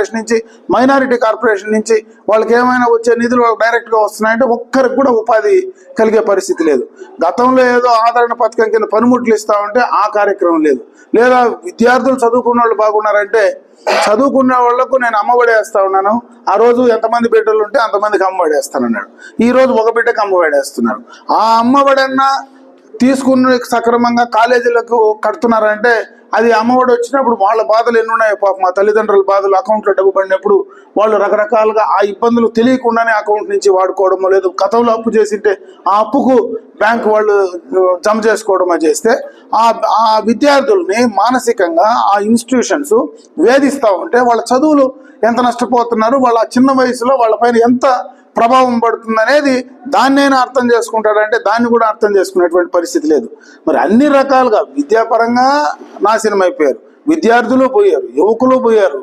Corporation నుంచి minority corporation నుంచి వాళ్ళకి ఏమైనా వచ్చే నిధులు వాళ్ళకి డైరెక్ట్గా వస్తున్నాయంటే ఒక్కరికి కూడా ఉపాధి కలిగే పరిస్థితి లేదు. గతంలో ఏదో ఆదరణ పథకం కింద పనిముట్లు ఇస్తా ఉంటే ఆ కార్యక్రమం లేదు. లేదా విద్యార్థులు చదువుకున్న వాళ్ళు బాగున్నారంటే చదువుకున్న వాళ్ళకు నేను అమ్మఒడి ఉన్నాను. ఆ రోజు ఎంతమంది బిడ్డలు ఉంటే అంతమందికి అమ్మఒడి వేస్తానన్నాడు ఈ రోజు ఒక బిడ్డకి అమ్మఒడి వేస్తున్నారు ఆ అమ్మఒడన్నా తీసుకున్న సక్రమంగా కాలేజీలకు కడుతున్నారంటే అది అమ్మఒడి వచ్చినప్పుడు వాళ్ళ బాధలు ఎన్ని ఉన్నాయో పాప. మా తల్లిదండ్రుల బాధలు అకౌంట్లో డబ్బు పడినప్పుడు వాళ్ళు రకరకాలుగా ఆ ఇబ్బందులు తెలియకుండానే అకౌంట్ నుంచి వాడుకోవడమో లేదు గతంలో అప్పు చేసింటే ఆ అప్పుకు బ్యాంక్ వాళ్ళు జమ చేసుకోవడమో చేస్తే ఆ ఆ విద్యార్థుల్ని మానసికంగా ఆ ఇన్స్టిట్యూషన్స్ వేధిస్తూ ఉంటే వాళ్ళ చదువులు ఎంత నష్టపోతున్నారు వాళ్ళ చిన్న వయసులో వాళ్ళపైన ఎంత ప్రభావం పడుతుంది అనేది దాన్నైనా అర్థం చేసుకుంటాడంటే దాన్ని కూడా అర్థం చేసుకునేటువంటి పరిస్థితి లేదు. మరి అన్ని రకాలుగా విద్యాపరంగా నాశనం అయిపోయారు. విద్యార్థులు పోయారు యువకులు పోయారు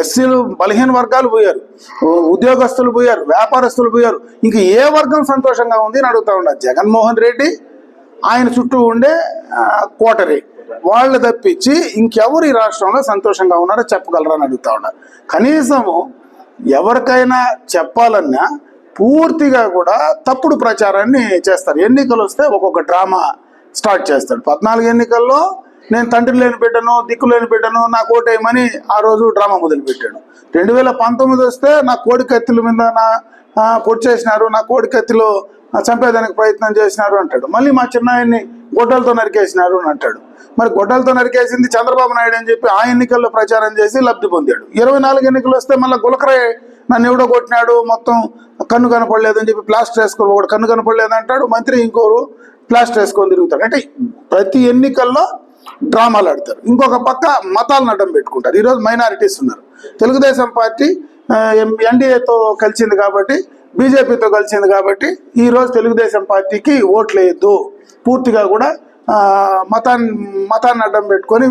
ఎస్సీలు బలహీన వర్గాలు పోయారు ఉద్యోగస్తులు పోయారు వ్యాపారస్తులు పోయారు. ఇంక ఏ వర్గం సంతోషంగా ఉంది అని అడుగుతా ఉన్నారు జగన్మోహన్ రెడ్డి ఆయన చుట్టూ ఉండే కోటరీ. వాళ్ళు తప్పించి ఇంకెవరు ఈ రాష్ట్రంలో సంతోషంగా ఉన్నారో చెప్పగలరా అని అడుగుతా ఉన్నారు కనీసము ఎవరికైనా చెప్పాలన్నా పూర్తిగా కూడా తప్పుడు ప్రచారాన్ని చేస్తారు. ఎన్నికలు వస్తే ఒక్కొక్క డ్రామా స్టార్ట్ చేస్తాడు. పద్నాలుగు ఎన్నికల్లో నేను తండ్రి లేని బిడ్డను దిక్కు లేని బిడ్డను నా కోటేయమని ఆ రోజు డ్రామా మొదలుపెట్టాడు. రెండు వేల పంతొమ్మిది వస్తే నా కోడి కత్తిల మీద నా పొడి చేసినారు నా కోడి కత్తిలో చంపేదానికి ప్రయత్నం చేసినారు అంటాడు. మళ్ళీ మా చిన్నాయన్ని గొడ్డలతో నరికేసినారు అని అంటాడు. మరి గొడ్డలతో నరికేసింది చంద్రబాబు నాయుడు అని చెప్పి ఆ ఎన్నికల్లో ప్రచారం చేసి లబ్ధి పొందాడు. ఇరవై నాలుగు ఎన్నికలు వస్తే మళ్ళీ గులకరే నన్ను ఎవడో కొట్టినాడు మొత్తం కన్ను కనపడలేదు అని చెప్పి ప్లాస్టర్ వేసుకొని ఒకడు కన్ను కనపడలేదు అంటాడు మంత్రి ఇంకోరు ప్లాస్టర్ వేసుకొని తిరుగుతాడు. అంటే ప్రతి ఎన్నికల్లో డ్రామాలు ఆడతారు. ఇంకొక పక్క మతాలను అడ్డం పెట్టుకుంటారు. ఈరోజు మైనారిటీస్ ఉన్నారు. తెలుగుదేశం పార్టీ ఎన్డీఏతో కలిసింది కాబట్టి బీజేపీతో కలిసింది కాబట్టి ఈరోజు తెలుగుదేశం పార్టీకి ఓట్లేదు. పూర్తిగా కూడా మతాన్ని మతాన్ని అడ్డం పెట్టుకొని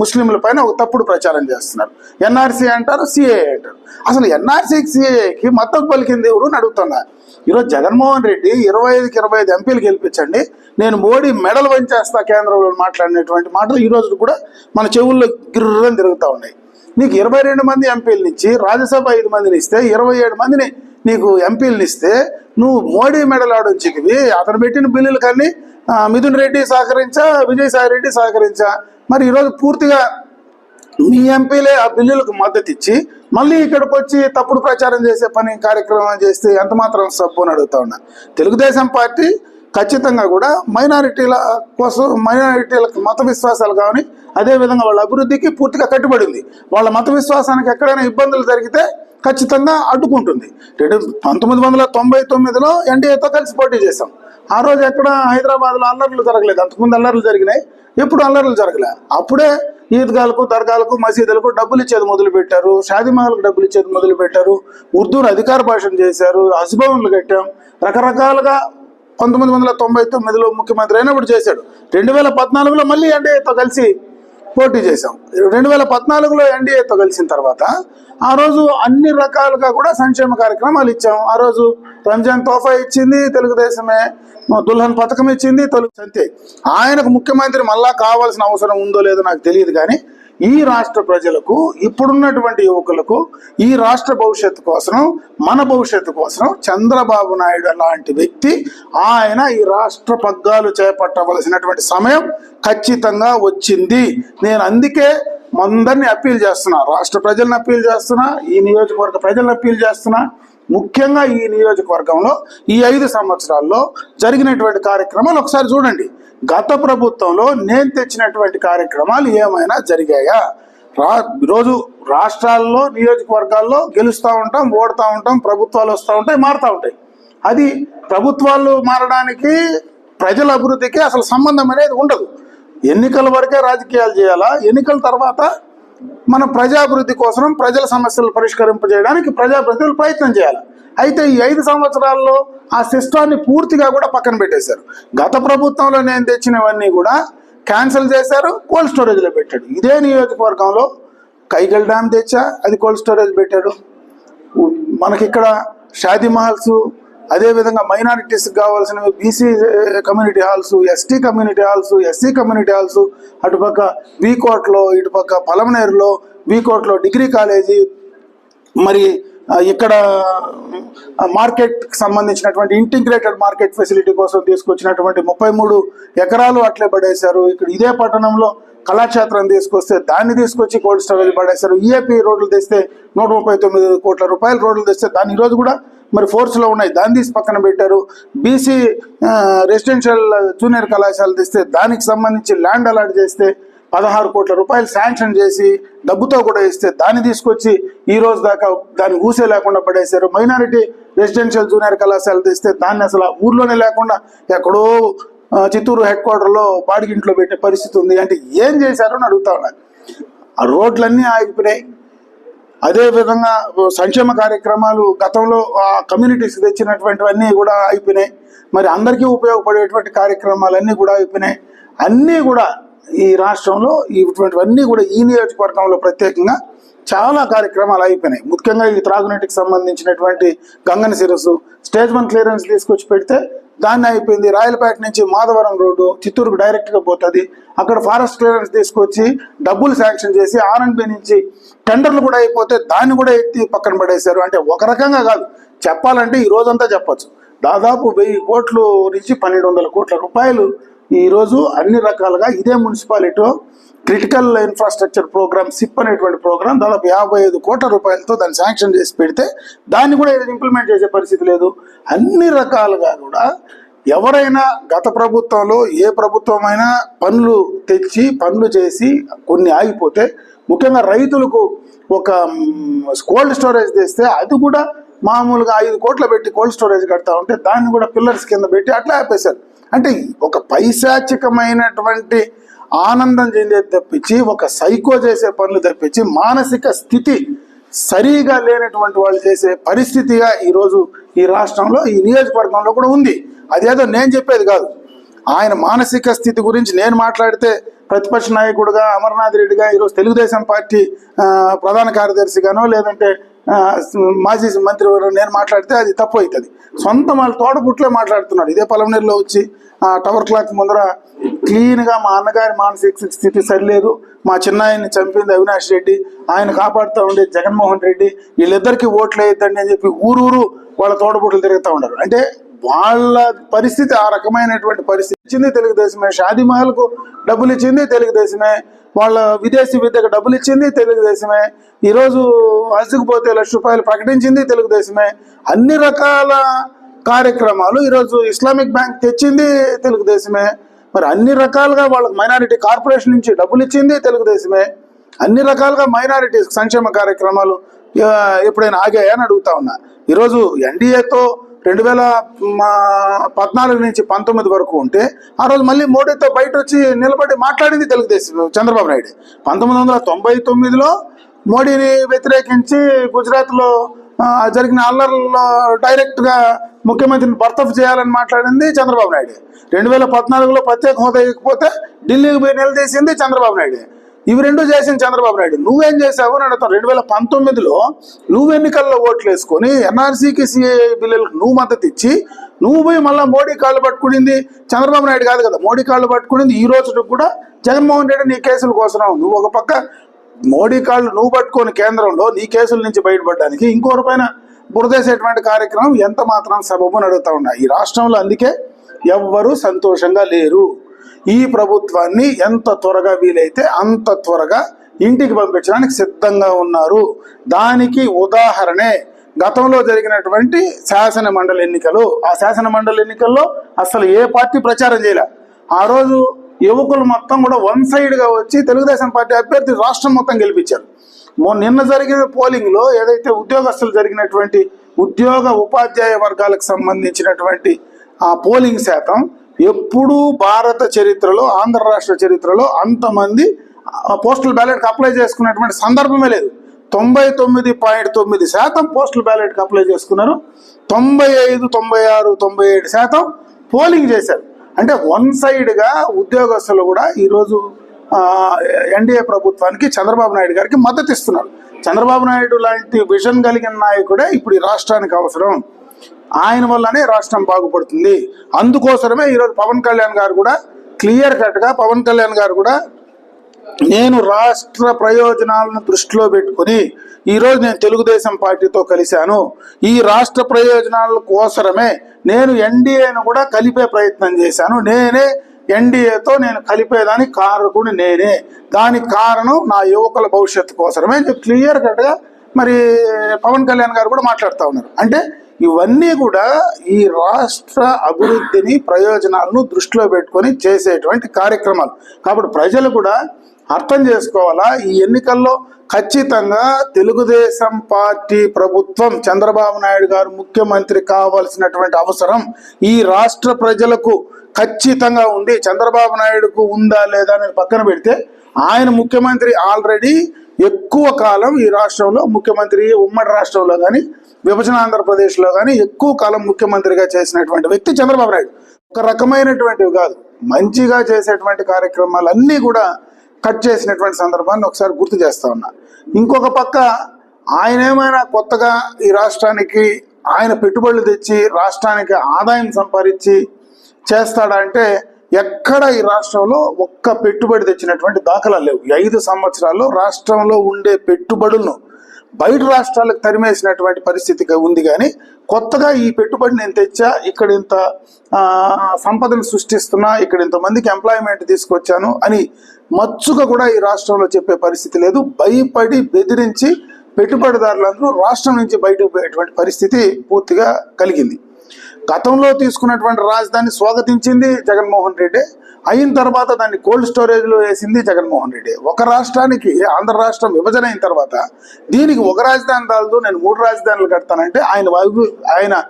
ముస్లింల పైన ఒక తప్పుడు ప్రచారం చేస్తున్నారు. ఎన్ఆర్సీ అంటారు సిఏ అంటారు. అసలు ఎన్ఆర్సీకి సిఏకి మద్దతు పలికింది ఎవరు అని అడుగుతున్నా ఈరోజు జగన్మోహన్ రెడ్డి ఇరవై ఐదుకి ఇరవై ఐదు ఎంపీలు గెలిపించండి నేను మోడీ మెడల్ వంచేస్తా కేంద్రంలో మాట్లాడినటువంటి మాటలు ఈ రోజు కూడా మన చెవుల్లో గిర్రని తిరుగుతూ ఉన్నాయి. నీకు ఇరవై రెండు మంది ఎంపీలను నుంచి రాజ్యసభ ఐదు మందిని ఇస్తే ఇరవై ఏడు మందిని నీకు ఎంపీలను ఇస్తే నువ్వు మోడీ మెడల్ ఆడొచ్చివి అతను పెట్టిన బిల్లులు కానీ మిథున్ రెడ్డి సహకరించా విజయసాయి రెడ్డి సహకరించా? మరి ఈరోజు పూర్తిగా మీ ఎంపీలే ఆ బిల్లులకు మద్దతు ఇచ్చి మళ్ళీ ఇక్కడికి వచ్చి తప్పుడు ప్రచారం చేసే పని కార్యక్రమం చేస్తే ఎంత మాత్రం సబ్బు అని అడుగుతా ఉన్నా. తెలుగుదేశం పార్టీ ఖచ్చితంగా కూడా మైనారిటీల కోసం మైనారిటీలకు మత విశ్వాసాలు కానీ అదేవిధంగా వాళ్ళ అభివృద్ధికి పూర్తిగా కట్టుబడింది వాళ్ళ మత విశ్వాసానికి ఎక్కడైనా ఇబ్బందులు జరిగితే ఖచ్చితంగా అడ్డుకుంటుంది. రెండు పంతొమ్మిది వందల తొంభై తొమ్మిదిలో ఎన్డీఏతో కలిసి పోటీ చేశాం. ఆ రోజు ఎక్కడ హైదరాబాద్లో అల్లర్లు జరగలేదు. అంతకుముందు అల్లర్లు జరిగినాయి. ఎప్పుడు అల్లర్లు జరగలే. అప్పుడే ఈద్గాలకు దర్గాలకు మసీదులకు డబ్బులు ఇచ్చేది మొదలుపెట్టారు. షాదిమహల్కు డబ్బులు ఇచ్చేది మొదలుపెట్టారు. ఉర్దూను అధికార భాషను చేశారు. హస్భవన్లు కట్టాం. రకరకాలుగా పంతొమ్మిది వందల తొంభై తొమ్మిదిలో ముఖ్యమంత్రి అయినప్పుడు చేశాడు. రెండు వేల పద్నాలుగులో మళ్ళీ ఎన్డీఏతో కలిసి పోటీ చేశాం. రెండు వేల పద్నాలుగులో ఎన్డీఏతో కలిసిన తర్వాత ఆ రోజు అన్ని రకాలుగా కూడా సంక్షేమ కార్యక్రమాలు ఇచ్చాం. ఆ రోజు రంజాన్ తోఫా ఇచ్చింది తెలుగుదేశమే దుల్హన్ పథకం ఇచ్చింది తెలుగు అంతే. ఆయనకు ముఖ్యమంత్రి మళ్ళా కావాల్సిన అవసరం ఉందో లేదో నాకు తెలియదు కానీ ఈ రాష్ట్ర ప్రజలకు ఇప్పుడున్నటువంటి యువకులకు ఈ రాష్ట్ర భవిష్యత్తు కోసం మన భవిష్యత్తు కోసం చంద్రబాబు నాయుడు లాంటి వ్యక్తి ఆయన ఈ రాష్ట్ర పగ్గాలు చేపట్టవలసినటువంటి సమయం ఖచ్చితంగా వచ్చింది. నేను అందుకే అందరినీ అప్పీల్ చేస్తున్నా. రాష్ట్ర ప్రజలను అప్పీల్ చేస్తున్నా. ఈ నియోజకవర్గ ప్రజలను అప్పీల్ చేస్తున్నా. ముఖ్యంగా ఈ నియోజకవర్గంలో ఈ ఐదు సంవత్సరాల్లో జరిగినటువంటి కార్యక్రమాలు ఒకసారి చూడండి. గత ప్రభుత్వంలో నేను తెచ్చినటువంటి కార్యక్రమాలు ఏమైనా జరిగాయా? రా ఈరోజు రాష్ట్రాల్లో నియోజకవర్గాల్లో గెలుస్తూ ఉంటాం ఓడుతూ ఉంటాం ప్రభుత్వాలు వస్తూ ఉంటాయి మారుతూ ఉంటాయి. అది ప్రభుత్వాలు మారడానికి ప్రజల అభివృద్ధికి అసలు సంబంధం అనేది ఉండదు. ఎన్నికల వరకే రాజకీయాలు చేయాలా? ఎన్నికల తర్వాత మన ప్రజాభివృద్ధి కోసం ప్రజల సమస్యలు పరిష్కరింపజేయడానికి ప్రజాప్రతినిధులు ప్రయత్నం చేయాలి. అయితే ఈ ఐదు సంవత్సరాల్లో ఆ సిస్టాన్ని పూర్తిగా కూడా పక్కన పెట్టేశారు. గత ప్రభుత్వంలో నేను తెచ్చినవన్నీ కూడా క్యాన్సిల్ చేశారు కోల్డ్ స్టోరేజ్లో పెట్టాడు. ఇదే నియోజకవర్గంలో కైగల్ డ్యామ్ తెచ్చా? అది కోల్డ్ స్టోరేజ్ పెట్టాడు. మనకిక్కడ మనకి ఇక్కడ షాదీ మహల్స్ అదేవిధంగా మైనారిటీస్కి కావాల్సినవి BC community halls ST community halls SC community halls అటుపక్క వీకోట్లో ఇటుపక్క పలమనేరులో వీకోట్లో డిగ్రీ కాలేజీ మరి ఇక్కడ మార్కెట్ సంబంధించినటువంటి ఇంటిగ్రేటెడ్ మార్కెట్ ఫెసిలిటీ కోసం తీసుకొచ్చినటువంటి ముప్పై మూడు ఎకరాలు అట్లే పడేశారు. ఇక్కడ ఇదే పట్టణంలో కళాక్షేత్రం తీసుకొస్తే దాన్ని తీసుకొచ్చి కోల్డ్ స్టోరేజ్ పడేశారు. ఈఏపీ రోడ్లు తెస్తే నూట ముప్పై తొమ్మిది కోట్ల రూపాయల రోడ్లు తెస్తే దాన్ని ఈరోజు కూడా మరి ఫోర్స్లో ఉన్నాయి. దాన్ని తీసి పక్కన పెట్టారు. బీసీ రెసిడెన్షియల్ జూనియర్ కళాశాల తెస్తే దానికి సంబంధించి ల్యాండ్ అలాట్ చేస్తే పదహారు కోట్ల రూపాయలు శాంక్షన్ చేసి డబ్బుతో కూడా ఇస్తే దాన్ని తీసుకొచ్చి ఈ రోజు దాకా దాన్ని ఊసే లేకుండా పడేశారు. మైనారిటీ రెసిడెన్షియల్ జూనియర్ కళాశాల తెస్తే దాన్ని అసలు ఊర్లోనే లేకుండా ఎక్కడో చిత్తూరు హెడ్ క్వార్టర్లో బాడిగింట్లో పెట్టే పరిస్థితి ఉంది. అంటే ఏం చేశారో అని అడుగుతా ఉన్నాను ఆ రోడ్లన్నీ ఆగిపోయినాయి. అదే విధంగా సంక్షేమ కార్యక్రమాలు గతంలో ఆ కమ్యూనిటీస్కి తెచ్చినటువంటివన్నీ కూడా అయిపోయినాయి. మరి అందరికీ ఉపయోగపడేటువంటి కార్యక్రమాలన్నీ కూడా అయిపోయినాయి. అన్నీ కూడా ఈ రాష్ట్రంలో ఇటువంటివన్నీ కూడా ఈ నియోజకవర్గంలో ప్రత్యేకంగా చాలా కార్యక్రమాలు అయిపోయినాయి. ముఖ్యంగా ఈ త్రాగునీటికి సంబంధించినటువంటి గంగన శిరస్సు స్టేజ్ వన్ క్లియరెన్స్ తీసుకొచ్చి పెడితే దాన్ని అయిపోయింది. రాయలపేట నుంచి మాధవరం రోడ్డు చిత్తూరుకు డైరెక్ట్గా పోతుంది. అక్కడ ఫారెస్ట్ క్లియరెన్స్ తీసుకొచ్చి డబ్బులు శాంక్షన్ చేసి ఆర్ఎండ్బి నుంచి టెండర్లు కూడా అయిపోతే దాన్ని కూడా ఎత్తి పక్కన పడేశారు. అంటే ఒక రకంగా కాదు. చెప్పాలంటే ఈ రోజంతా చెప్పొచ్చు. దాదాపు వెయ్యి కోట్లు నుంచి పన్నెండు వందల కోట్ల రూపాయలు ఈరోజు అన్ని రకాలుగా ఇదే municipality critical infrastructure program CIP అనేటువంటి ప్రోగ్రామ్ దాదాపు యాభై ఐదు కోట్ల రూపాయలతో దాన్ని శాంక్షన్ చేసి పెడితే దాన్ని కూడా ఏదైనా ఇంప్లిమెంట్ చేసే పరిస్థితి లేదు. అన్ని రకాలుగా కూడా ఎవరైనా గత ప్రభుత్వంలో ఏ ప్రభుత్వమైనా పనులు తెచ్చి పనులు చేసి కొన్ని ఆగిపోతే ముఖ్యంగా రైతులకు ఒక కోల్డ్ స్టోరేజ్ తెస్తే అది కూడా మామూలుగా ఐదు కోట్లు పెట్టి కోల్డ్ స్టోరేజ్ కడతా ఉంటే దాన్ని కూడా పిల్లర్స్ కింద పెట్టి అట్లా ఆపేశారు. అంటే ఒక పైశాచికమైనటువంటి ఆనందం చెందేది తప్పించి ఒక సైకో చేసే పనులు తప్పించి మానసిక స్థితి సరిగా లేనటువంటి వాళ్ళు చేసే పరిస్థితిగా ఈరోజు ఈ రాష్ట్రంలో ఈ నియోజకవర్గంలో కూడా ఉంది. అదేదో నేను చెప్పేది కాదు. ఆయన మానసిక స్థితి గురించి నేను మాట్లాడితే ప్రతిపక్ష నాయకుడిగా అమర్నాథ్ రెడ్డిగా ఈరోజు తెలుగుదేశం పార్టీ ప్రధాన కార్యదర్శిగానో లేదంటే మాజీ మంత్రి నేను మాట్లాడితే అది తప్పు అవుతుంది. సొంత వాళ్ళ తోడబుట్లే మాట్లాడుతున్నాడు ఇదే పొలంనేరులో వచ్చి ఆ టవర్ క్లాక్ ముందర క్లీన్గా మా అన్నగారి మానసిక స్థితి సరిలేదు. మా చిన్నాయన్ని చంపింది అవినాష్ రెడ్డి. ఆయన కాపాడుతూ ఉండే జగన్మోహన్ రెడ్డి. వీళ్ళిద్దరికీ ఓట్లు వేయద్దండి అని చెప్పి ఊరూరు వాళ్ళ తోడబుట్లు తిరుగుతూ ఉన్నారు. అంటే వాళ్ళ పరిస్థితి ఆ రకమైనటువంటి పరిస్థితి ఇచ్చింది తెలుగుదేశమే. షాదీ మహల్కు డబ్బులు ఇచ్చింది తెలుగుదేశమే. వాళ్ళ విదేశీ విద్యకు డబ్బులు ఇచ్చింది తెలుగుదేశమే. ఈరోజు అసుకుపోతే లక్ష రూపాయలు ప్రకటించింది తెలుగుదేశమే. అన్ని రకాల కార్యక్రమాలు ఈరోజు ఇస్లామిక్ బ్యాంక్ తెచ్చింది తెలుగుదేశమే. మరి అన్ని రకాలుగా వాళ్ళకి మైనారిటీ కార్పొరేషన్ నుంచి డబ్బులు ఇచ్చింది తెలుగుదేశమే. అన్ని రకాలుగా మైనారిటీ సంక్షేమ కార్యక్రమాలు ఎప్పుడైనా ఆగాయని అని అడుగుతా ఉన్నా. ఈరోజు ఎన్డీఏతో రెండు వేల పద్నాలుగు నుంచి పంతొమ్మిది వరకు ఉంటే ఆ రోజు మళ్ళీ మోడీతో బయట వచ్చి నిలబడి మాట్లాడింది తెలుగుదేశం చంద్రబాబు నాయుడు. పంతొమ్మిది వందల తొంభై తొమ్మిదిలో మోడీని వ్యతిరేకించి గుజరాత్లో జరిగిన అల్లర్లలో డైరెక్ట్గా ముఖ్యమంత్రిని బర్తఫ్ చేయాలని మాట్లాడింది చంద్రబాబు నాయుడు. రెండు వేల పద్నాలుగులో ప్రత్యేక హోదా ఇకపోతే ఢిల్లీకి పోయి నిలదీసింది చంద్రబాబు నాయుడు. ఇవి రెండు చేసింది చంద్రబాబు నాయుడు. నువ్వేం చేసావు అని అడుగుతాను. రెండు వేల పంతొమ్మిదిలో నువ్వు ఎన్నికల్లో ఓట్లు వేసుకొని ఎన్ఆర్సీకి సిఏ బిల్లులకు నువ్వు మద్దతు ఇచ్చి నువ్వు పోయి మళ్ళీ మోడీ కాళ్ళు పట్టుకునింది చంద్రబాబు నాయుడు కాదు కదా. మోడీ కాళ్ళు పట్టుకునింది ఈ రోజు కూడా జగన్మోహన్ రెడ్డి నీ కేసుల కోసం నువ్వు ఒక పక్క మోడీ కాళ్ళు నువ్వు పట్టుకొని కేంద్రంలో నీ కేసుల నుంచి బయటపడడానికి ఇంకోరి పైన బురదేసేటువంటి కార్యక్రమం ఎంత మాత్రం సబబు అడుగుతా ఉన్నా. ఈ రాష్ట్రంలో అందుకే ఎవ్వరూ సంతోషంగా లేరు. ఈ ప్రభుత్వాన్ని ఎంత త్వరగా వీలైతే అంత త్వరగా ఇంటికి పంపించడానికి సిద్ధంగా ఉన్నారు. దానికి ఉదాహరణే గతంలో జరిగినటువంటి శాసన మండలి ఎన్నికలు. ఆ శాసన మండలి ఎన్నికల్లో అసలు ఏ పార్టీ ప్రచారం చేయలే. ఆ రోజు యువకులు మొత్తం కూడా వన్ సైడ్గా వచ్చి తెలుగుదేశం పార్టీ అభ్యర్థి రాష్ట్రం మొత్తం గెలిపించారు. మొన్న నిన్న జరిగిన పోలింగ్లో ఏదైతే ఉద్యోగస్తులు జరిగినటువంటి ఉద్యోగ ఉపాధ్యాయ వర్గాలకు సంబంధించినటువంటి ఆ పోలింగ్ శాతం ఎప్పుడూ భారత చరిత్రలో ఆంధ్ర రాష్ట్ర చరిత్రలో అంతమంది పోస్టల్ బ్యాలెట్కి అప్లై చేసుకున్నటువంటి సందర్భమే లేదు. తొంభై తొమ్మిది పాయింట్ తొమ్మిది శాతం పోస్టల్ బ్యాలెట్కి అప్లై చేసుకున్నారు. తొంభై ఐదు తొంభై ఆరు తొంభై ఏడు శాతం పోలింగ్ చేశారు. అంటే వన్ సైడ్గా ఉద్యోగస్తులు కూడా ఈరోజు ఎన్డీఏ ప్రభుత్వానికి చంద్రబాబు నాయుడు గారికి మద్దతు ఇస్తున్నారు చంద్రబాబు నాయుడు లాంటి విజన్ కలిగిన నాయకుడే ఇప్పుడు ఈ రాష్ట్రానికి అవసరం. ఆయన వల్లనే రాష్ట్రం బాగుపడుతుంది. అందుకోసమే ఈరోజు పవన్ కళ్యాణ్ గారు కూడా క్లియర్ కట్గా పవన్ కళ్యాణ్ గారు కూడా నేను రాష్ట్ర ప్రయోజనాలను దృష్టిలో పెట్టుకుని ఈరోజు నేను తెలుగుదేశం పార్టీతో కలిశాను. ఈ రాష్ట్ర ప్రయోజనాల కోసరమే నేను ఎన్డీఏను కూడా కలిపే ప్రయత్నం చేశాను. నేనే ఎన్డీఏతో నేను కలిపేదానికి కారకుడు నేనే. దానికి కారణం నా యువకుల భవిష్యత్తు కోసరమే. క్లియర్ కట్గా మరి పవన్ కళ్యాణ్ గారు కూడా మాట్లాడుతూ ఉన్నారు. అంటే ఇవన్నీ కూడా ఈ రాష్ట్ర అభివృద్ధిని ప్రయోజనాలను దృష్టిలో పెట్టుకొని చేసేటువంటి కార్యక్రమాలు. కాబట్టి ప్రజలు కూడా అర్థం చేసుకోవాలా ఈ ఎన్నికల్లో ఖచ్చితంగా తెలుగుదేశం పార్టీ ప్రభుత్వం చంద్రబాబు నాయుడు గారు ముఖ్యమంత్రి కావాల్సినటువంటి అవసరం ఈ రాష్ట్ర ప్రజలకు ఖచ్చితంగా ఉంది. చంద్రబాబు నాయుడుకు ఉందా లేదా అనేది పక్కన పెడితే ఆయన ముఖ్యమంత్రి ఆల్రెడీ ఎక్కువ కాలం ఈ రాష్ట్రంలో ముఖ్యమంత్రి ఉమ్మడి రాష్ట్రంలో కానీ విభజన ఆంధ్రప్రదేశ్లో కానీ ఎక్కువ కాలం ముఖ్యమంత్రిగా చేసినటువంటి వ్యక్తి చంద్రబాబు నాయుడు. ఒక రకమైనటువంటివి కాదు. మంచిగా చేసేటువంటి కార్యక్రమాలు అన్నీ కూడా కట్ చేసినటువంటి సందర్భాన్ని ఒకసారి గుర్తు చేస్తా ఉన్నా. ఇంకొక పక్క ఆయన ఏమైనా కొత్తగా ఈ రాష్ట్రానికి ఆయన పెట్టుబడులు తెచ్చి రాష్ట్రానికి ఆదాయం సంపాదించి చేస్తాడా అంటే ఎక్కడ ఈ రాష్ట్రంలో ఒక్క పెట్టుబడి తెచ్చినటువంటి దాఖలాలు లేవు. ఐదు సంవత్సరాల్లో రాష్ట్రంలో ఉండే పెట్టుబడులను బయట రాష్ట్రాలకు తరిమేసినటువంటి పరిస్థితి ఉంది కానీ కొత్తగా ఈ పెట్టుబడి నేను తెచ్చా ఇక్కడ ఇంత సంపదలు సృష్టిస్తున్నా ఇక్కడ ఇంతమందికి ఎంప్లాయ్మెంట్ తీసుకొచ్చాను అని మచ్చుగా కూడా ఈ రాష్ట్రంలో చెప్పే పరిస్థితి లేదు. భయపడి బెదిరించి పెట్టుబడిదారులందరూ రాష్ట్రం నుంచి బయటకు పోయేటువంటి పరిస్థితి పూర్తిగా కలిగింది. గతంలో తీసుకున్నటువంటి రాజధాని స్వాగతించింది జగన్మోహన్ రెడ్డి. అయిన తర్వాత దాన్ని కోల్డ్ స్టోరేజ్లో వేసింది జగన్మోహన్ రెడ్డి. ఒక రాష్ట్రానికి ఆంధ్ర రాష్ట్రం విభజన అయిన తర్వాత దీనికి ఒక రాజధాని చాలదు నేను మూడు రాజధానులు కడతానంటే ఆయన ఆయన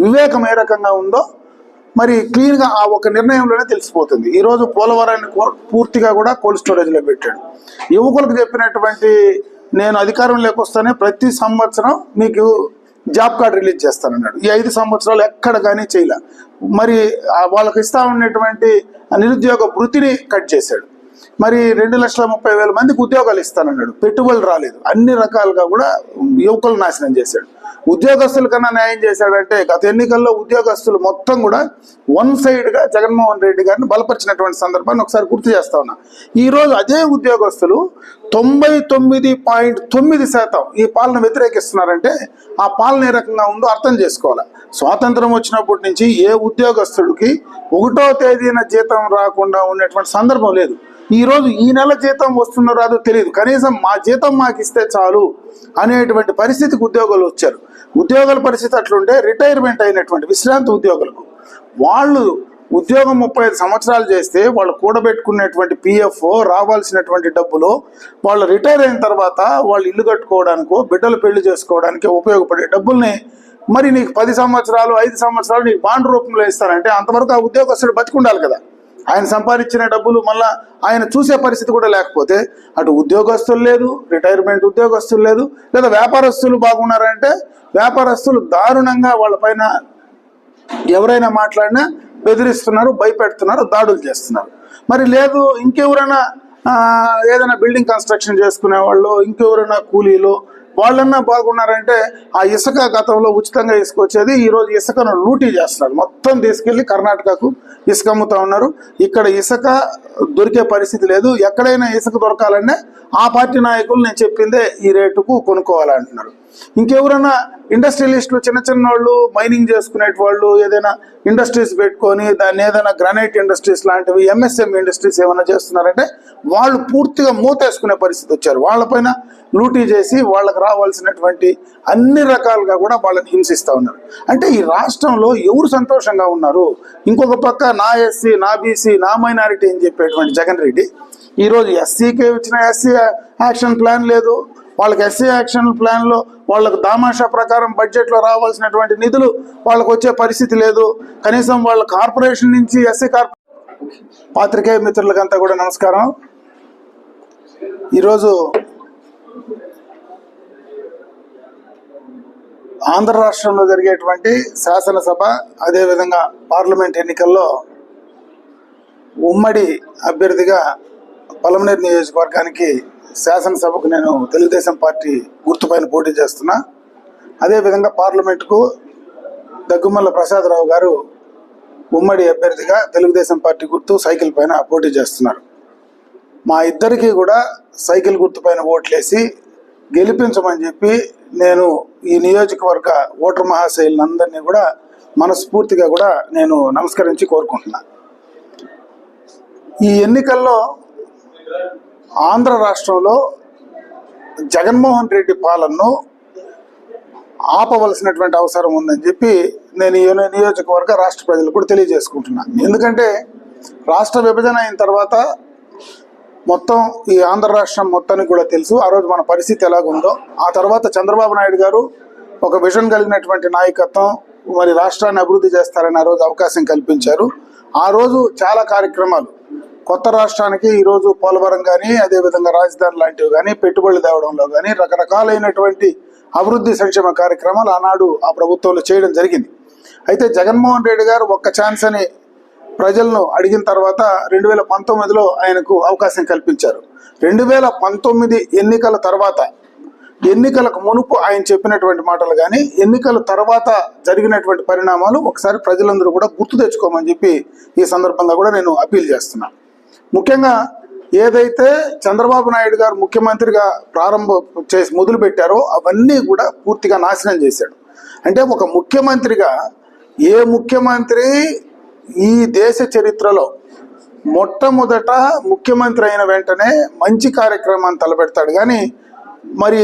వివేకం ఏ రకంగా ఉందో మరి క్లీన్గా ఆ ఒక నిర్ణయంలోనే తెలిసిపోతుంది. ఈరోజు పోలవరాన్ని కో- పూర్తిగా కూడా కోల్డ్ స్టోరేజ్లో పెట్టాడు. యువకులకు చెప్పినటువంటి నేను అధికారం లేకొస్తానే ప్రతి సంవత్సరం మీకు జాబ్ కార్డ్ రిలీజ్ చేస్తానన్నాడు. ఈ ఐదు సంవత్సరాలు ఎక్కడ కానీ చేయలే. మరి వాళ్ళకి ఇస్తా ఉన్నటువంటి ఆ నిరుద్యోగ వృత్తిని కట్ చేశాడు. మరి రెండు లక్షల ముప్పై వేల మందికి ఉద్యోగాలు ఇస్తానన్నాడు. పెట్టుబడులు రాలేదు. అన్ని రకాలుగా కూడా యువకులు నాశనం చేశాడు. ఉద్యోగస్తుల కన్నా న్యాయం చేశాడంటే గత ఎన్నికల్లో ఉద్యోగస్తులు మొత్తం కూడా వన్ సైడ్గా జగన్మోహన్ రెడ్డి గారిని బలపరిచినటువంటి సందర్భాన్ని ఒకసారి గుర్తు చేస్తా ఉన్నా. ఈ రోజు అదే ఉద్యోగస్తులు తొంభై తొమ్మిది పాయింట్ తొమ్మిది శాతం ఈ పాలన వ్యతిరేకిస్తున్నారంటే ఆ పాలన ఏ రకంగా ఉందో అర్థం చేసుకోవాలి. స్వాతంత్రం వచ్చినప్పటి నుంచి ఏ ఉద్యోగస్తుడికి ఒకటో తేదీన జీతం రాకుండా ఉన్నటువంటి సందర్భం లేదు. ఈరోజు ఈ నెల జీతం వస్తుందో రాదో తెలియదు. కనీసం మా జీతం మాకు ఇస్తే చాలు అనేటువంటి పరిస్థితికి ఉద్యోగాలు వచ్చారు. ఉద్యోగుల పరిస్థితి అట్లుంటే రిటైర్మెంట్ అయినటువంటి విశ్రాంతి ఉద్యోగులకు వాళ్ళు ఉద్యోగం ముప్పై ఐదు సంవత్సరాలు చేస్తే వాళ్ళు కూడబెట్టుకునేటువంటి పిఎఫ్ రావాల్సినటువంటి డబ్బులు వాళ్ళు రిటైర్ అయిన తర్వాత వాళ్ళు ఇల్లు కట్టుకోవడానికో బిడ్డలు పెళ్ళి చేసుకోవడానికి ఉపయోగపడే డబ్బుల్ని మరి నీకు పది సంవత్సరాలు ఐదు సంవత్సరాలు నీకు బాండ్ రూపంలో ఇస్తారంటే అంతవరకు ఆ ఉద్యోగస్తుడు బతికుండాలి కదా. ఆయన సంపాదించిన డబ్బులు మళ్ళా ఆయన చూసే పరిస్థితి కూడా లేకపోతే అటు ఉద్యోగస్తులు లేదు రిటైర్మెంట్ ఉద్యోగస్తులు లేదు లేదా వ్యాపారస్తులు బాగున్నారంటే వ్యాపారస్తులు దారుణంగా వాళ్ళపైన ఎవరైనా మాట్లాడినా బెదిరిస్తున్నారు భయపెడుతున్నారు దాడులు చేస్తున్నారు. మరి లేదు ఇంకెవరైనా ఏదైనా బిల్డింగ్ కన్స్ట్రక్షన్ చేసుకునే వాళ్ళు ఇంకెవరైనా కూలీలు వాళ్ళన్నా బాగున్నారంటే ఆ ఇసుక గతంలో ఉచితంగా ఇసుక వచ్చేది ఈరోజు ఇసుకను లూటీ చేస్తున్నారు. మొత్తం తీసుకెళ్ళి కర్ణాటకకు ఇసుక అమ్ముతా ఉన్నారు. ఇక్కడ ఇసుక దొరికే పరిస్థితి లేదు. ఎక్కడైనా ఇసుక దొరకాలంటే ఆ పార్టీ నాయకులు నేను చెప్పిందే ఈ రేటుకు కొనుక్కోవాలంటున్నారు. ఇంకెవరైనా ఇండస్ట్రియలిస్టులు చిన్న చిన్న వాళ్ళు మైనింగ్ చేసుకునే వాళ్ళు ఏదైనా ఇండస్ట్రీస్ పెట్టుకొని దాన్ని ఏదైనా గ్రానైట్ ఇండస్ట్రీస్ లాంటివి ఎంఎస్ఎం ఇండస్ట్రీస్ ఏమైనా చేస్తున్నారంటే వాళ్ళు పూర్తిగా మూతేసుకునే పరిస్థితి వచ్చారు. వాళ్ళపైన లూటీ చేసి వాళ్ళకి రావాల్సినటువంటి అన్ని రకాలుగా కూడా వాళ్ళని హింసిస్తూ ఉన్నారు. అంటే ఈ రాష్ట్రంలో ఎవరు సంతోషంగా ఉన్నారు? ఇంకొక పక్క నా ఎస్సీ నా బీసీ నా మైనారిటీ అని చెప్పేటువంటి జగన్ రెడ్డి ఈరోజు ఎస్సీకే వచ్చిన ఎస్సీ యాక్షన్ ప్లాన్ లేదు. వాళ్ళకి ఎస్సీ యాక్షన్ ప్లాన్లో వాళ్ళకు దామాషా ప్రకారం బడ్జెట్లో రావాల్సినటువంటి నిధులు వాళ్ళకు వచ్చే పరిస్థితి లేదు. కనీసం వాళ్ళ కార్పొరేషన్ నుంచి ఎస్సీ కార్పొ పాత్రికేయ మిత్రులకంతా కూడా నమస్కారం. ఈరోజు ఆంధ్ర రాష్ట్రంలో జరిగేటువంటి శాసనసభ అదేవిధంగా పార్లమెంట్ ఎన్నికల్లో ఉమ్మడి అభ్యర్థిగా పలమనేరు నియోజకవర్గానికి శాసనసభకు నేను తెలుగుదేశం పార్టీ గుర్తుపైన పోటీ చేస్తున్నా. అదేవిధంగా పార్లమెంటుకు దగ్గుమల్ల ప్రసాదరావు గారు ఉమ్మడి అభ్యర్థిగా తెలుగుదేశం పార్టీ గుర్తు సైకిల్ పైన పోటీ చేస్తున్నారు. మా ఇద్దరికీ కూడా సైకిల్ గుర్తుపైన ఓట్లేసి గెలిపించమని చెప్పి నేను ఈ నియోజకవర్గ ఓటర్ మహాశైలందరినీ కూడా మనస్ఫూర్తిగా కూడా నేను నమస్కరించి కోరుకుంటున్నా. ఈ ఎన్నికల్లో ఆంధ్ర రాష్ట్రంలో జగన్మోహన్ రెడ్డి పాలనను ఆపవలసినటువంటి అవసరం ఉందని చెప్పి నేను ఈ నియోజకవర్గ రాష్ట్ర ప్రజలు కూడా తెలియజేసుకుంటున్నాను. ఎందుకంటే రాష్ట్ర విభజన అయిన తర్వాత మొత్తం ఈ ఆంధ్ర రాష్ట్రం మొత్తానికి కూడా తెలుసు ఆ రోజు మన పరిస్థితి ఎలాగుందో. ఆ తర్వాత చంద్రబాబు నాయుడు గారు ఒక విజన్ కలిగినటువంటి నాయకత్వం మరి రాష్ట్రాన్ని అభివృద్ధి చేస్తారని ఆ రోజు అవకాశం కల్పించారు. ఆ రోజు చాలా కార్యక్రమాలు కొత్త రాష్ట్రానికి ఈరోజు పోలవరం కానీ అదేవిధంగా రాజధాని లాంటివి కానీ పెట్టుబడులు తేవడంలో కానీ రకరకాలైనటువంటి అభివృద్ధి సంక్షేమ కార్యక్రమాలు ఆనాడు ఆ ప్రభుత్వంలో చేయడం జరిగింది. అయితే జగన్మోహన్ రెడ్డి గారు ఒక్క ఛాన్స్ అని ప్రజలను అడిగిన తర్వాత రెండు వేల పంతొమ్మిదిలో ఆయనకు అవకాశం కల్పించారు. రెండు వేల పంతొమ్మిది ఎన్నికల తర్వాత ఎన్నికలకు మునుపు ఆయన చెప్పినటువంటి మాటలు కానీ ఎన్నికల తర్వాత జరిగినటువంటి పరిణామాలు ఒకసారి ప్రజలందరూ కూడా గుర్తు తెచ్చుకోమని చెప్పి ఈ సందర్భంగా కూడా నేను అప్పీల్ చేస్తున్నాను ముఖ్యంగా ఏదైతే చంద్రబాబు నాయుడు గారు ముఖ్యమంత్రిగా ప్రారంభం చేసి మొదలు పెట్టారో అవన్నీ కూడా పూర్తిగా నాశనం చేశాడు. అంటే ఒక ముఖ్యమంత్రిగా ఏ ముఖ్యమంత్రి ఈ దేశ చరిత్రలో మొట్టమొదట ముఖ్యమంత్రి అయిన వెంటనే మంచి కార్యక్రమాన్ని తలపెడతాడు. కానీ మరి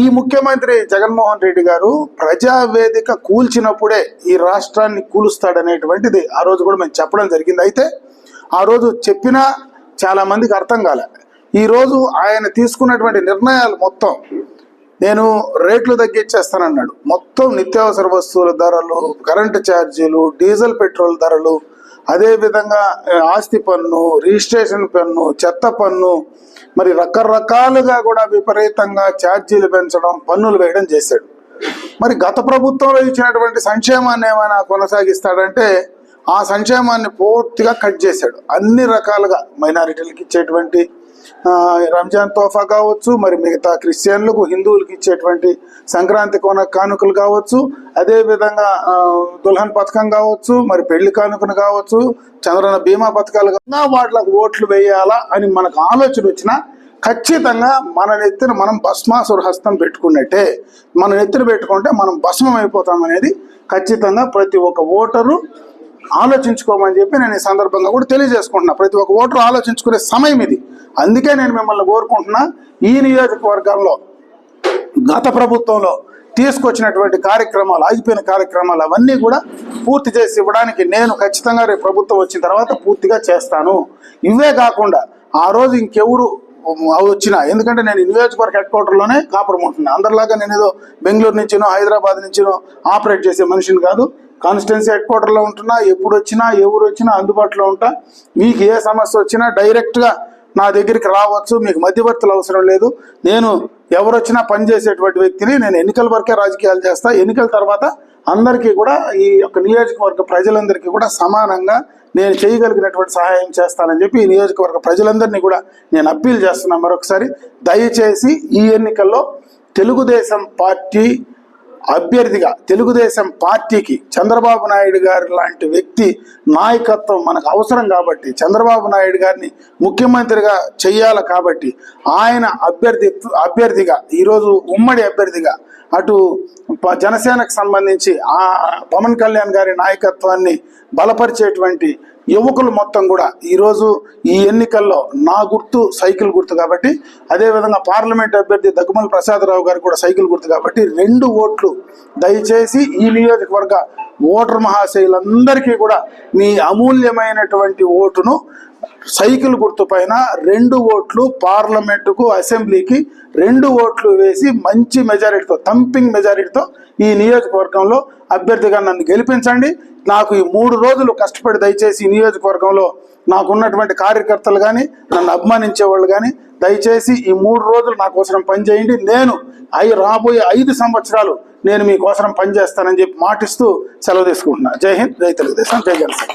ఈ ముఖ్యమంత్రి జగన్మోహన్ రెడ్డి గారు ప్రజావేదిక కూల్చినప్పుడే ఈ రాష్ట్రాన్ని కూలుస్తాడనేటువంటిది ఆ రోజు కూడా మేము చెప్పడం జరిగింది. అయితే ఆ రోజు చెప్పినా చాలా మందికి అర్థం కాలే. ఈరోజు ఆయన తీసుకున్నటువంటి నిర్ణయాలు మొత్తం నేను రేట్లు తగ్గించేస్తానన్నాడు. మొత్తం నిత్యావసర వస్తువుల ధరలు కరెంటు ఛార్జీలు డీజిల్ పెట్రోల్ ధరలు అదేవిధంగా ఆస్తి పన్ను రిజిస్ట్రేషన్ పన్ను చెత్త పన్ను మరి రకరకాలుగా కూడా విపరీతంగా ఛార్జీలు పెంచడం పన్నులు వేయడం చేశాడు. మరి గత ప్రభుత్వంలో ఇచ్చినటువంటి సంక్షేమాన్ని ఏమైనా కొనసాగిస్తాడంటే ఆ సంక్షేమాన్ని పూర్తిగా కట్ చేశాడు. అన్ని రకాలుగా మైనారిటీలకు ఇచ్చేటువంటి రంజాన్ తోఫా కావచ్చు మరి మిగతా క్రిస్టియన్లకు హిందువులకు ఇచ్చేటువంటి సంక్రాంతి కోన కానుకలు కావచ్చు అదేవిధంగా దుల్హన్ పథకం కావచ్చు మరి పెళ్ళి కానుకను కావచ్చు చంద్రన బీమా పథకాలు కన్నా వాటికి ఓట్లు వేయాలా అని మనకు ఆలోచన వచ్చినా ఖచ్చితంగా మన నెత్తిన మనం భస్మాసుర హస్తం పెట్టుకున్నట్టే మన నెత్తిన పెట్టుకుంటే మనం భస్మం అయిపోతాం అనేది ఖచ్చితంగా ప్రతి ఒక్క ఓటరు ఆలోచించుకోమని చెప్పి నేను ఈ సందర్భంగా కూడా తెలియజేసుకుంటున్నా. ప్రతి ఒక్క ఓటరు ఆలోచించుకునే సమయం ఇది. అందుకే నేను మిమ్మల్ని కోరుకుంటున్నా ఈ నియోజకవర్గంలో గత ప్రభుత్వంలో తీసుకొచ్చినటువంటి కార్యక్రమాలు ఆగిపోయిన కార్యక్రమాలు అవన్నీ కూడా పూర్తి చేసి ఇవ్వడానికి నేను ఖచ్చితంగా రేపు ప్రభుత్వం వచ్చిన తర్వాత పూర్తిగా చేస్తాను. ఇవే కాకుండా ఆ రోజు ఇంకెవరు వచ్చినా ఎందుకంటే నేను నియోజకవర్గ హెడ్ క్వార్టర్లోనే కాపురం ఉంటున్నాను అందరిలాగా నేను ఏదో బెంగళూరు నుంచినో హైదరాబాద్ నుంచినో ఆపరేట్ చేసే మనిషిని కాదు. కాన్స్టిట్యున్సీ హెడ్ క్వార్టర్లో ఉంటున్నా ఎప్పుడు వచ్చినా ఎవరు వచ్చినా అందుబాటులో ఉంటా. మీకు ఏ సమస్య వచ్చినా డైరెక్ట్గా నా దగ్గరికి రావచ్చు మీకు మధ్యవర్తులు అవసరం లేదు. నేను ఎవరు వచ్చినా పనిచేసేటువంటి వ్యక్తిని నేను ఎన్నికల వరకే రాజకీయాలు చేస్తా. ఎన్నికల తర్వాత అందరికీ కూడా ఈ యొక్క నియోజకవర్గ ప్రజలందరికీ కూడా సమానంగా నేను చేయగలిగినటువంటి సహాయం చేస్తానని చెప్పి ఈ నియోజకవర్గ ప్రజలందరినీ కూడా నేను అప్పీల్ చేస్తున్నా మరొకసారి. దయచేసి ఈ ఎన్నికల్లో తెలుగుదేశం పార్టీ అభ్యర్థిగా తెలుగుదేశం పార్టీకి చంద్రబాబు నాయుడు గారి లాంటి వ్యక్తి నాయకత్వం మనకు అవసరం కాబట్టి చంద్రబాబు నాయుడు గారిని ముఖ్యమంత్రిగా చెయ్యాలి కాబట్టి ఆయన అభ్యర్థి అభ్యర్థిగా ఈరోజు ఉమ్మడి అభ్యర్థిగా అటు ప- జనసేనకు సంబంధించి ఆ పవన్ కళ్యాణ్ గారి నాయకత్వాన్ని బలపరిచేటువంటి యువకులు మొత్తం కూడా ఈరోజు ఈ ఎన్నికల్లో నా గుర్తు సైకిల్ గుర్తు కాబట్టి అదేవిధంగా పార్లమెంట్ అభ్యర్థి దగ్గుమల ప్రసాదరావు గారు కూడా సైకిల్ గుర్తు కాబట్టి రెండు ఓట్లు దయచేసి ఈ నియోజకవర్గ ఓటర్ మహాశయులందరికీ కూడా మీ అమూల్యమైనటువంటి ఓటును సైకిల్ గుర్తు పైన రెండు ఓట్లు పార్లమెంటుకు అసెంబ్లీకి రెండు ఓట్లు వేసి మంచి మెజారిటీతో థంపింగ్ మెజారిటీతో ఈ నియోజకవర్గంలో అభ్యర్థిగా నన్ను గెలిపించండి. నాకు ఈ మూడు రోజులు కష్టపడి దయచేసి ఈ నియోజకవర్గంలో నాకున్నటువంటి కార్యకర్తలు కానీ నన్ను అభిమానించే వాళ్ళు కానీ దయచేసి ఈ మూడు రోజులు నా కోసం పనిచేయండి. నేను అయి రాబోయే ఐదు సంవత్సరాలు నేను మీకోసం పనిచేస్తానని చెప్పి మాటిస్తూ సెలవు తీసుకుంటున్నా. జై హింద్ జై తెలుగుదేశం జై జనసేన.